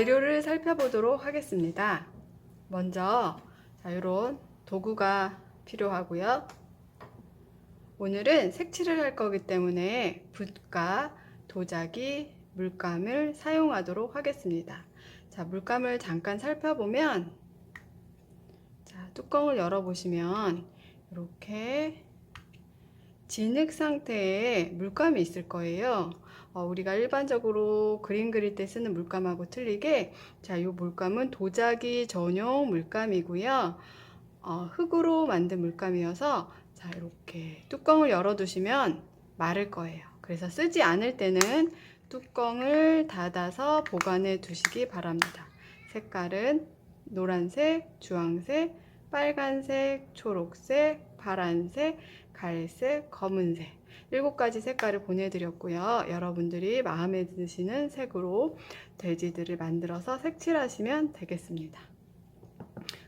재료를 살펴보도록 하겠습니다. 먼저 자, 이런 도구가 필요하고요. 오늘은 색칠을 할 거기 때문에 붓과 도자기, 물감을 사용하도록 하겠습니다. 자, 물감을 잠깐 살펴보면 자, 뚜껑을 열어보시면 이렇게 진흙 상태의 물감이 있을 거예요. 어, 우리가 일반적으로 그림 그릴 때 쓰는 물감하고 틀리게 자, 이 물감은 도자기 전용 물감이고요. 어, 흙으로 만든 물감이어서 자, 이렇게 뚜껑을 열어 두시면 마를 거예요. 그래서 쓰지 않을 때는 뚜껑을 닫아서 보관해 두시기 바랍니다. 색깔은 노란색, 주황색, 빨간색, 초록색, 파란색, 갈색, 검은색 일곱 가지 색깔을 보내드렸고요. 여러분들이 마음에 드시는 색으로 돼지들을 만들어서 색칠하시면 되겠습니다.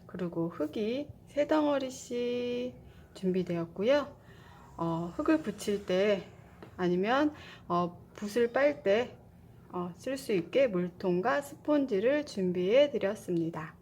그리고 흙이 세 덩어리씩 준비되었고요. 어, 흙을 붙일 때 아니면 어, 붓을 빨때 어, 쓸수 있게 물통과 스폰지를 준비해 드렸습니다.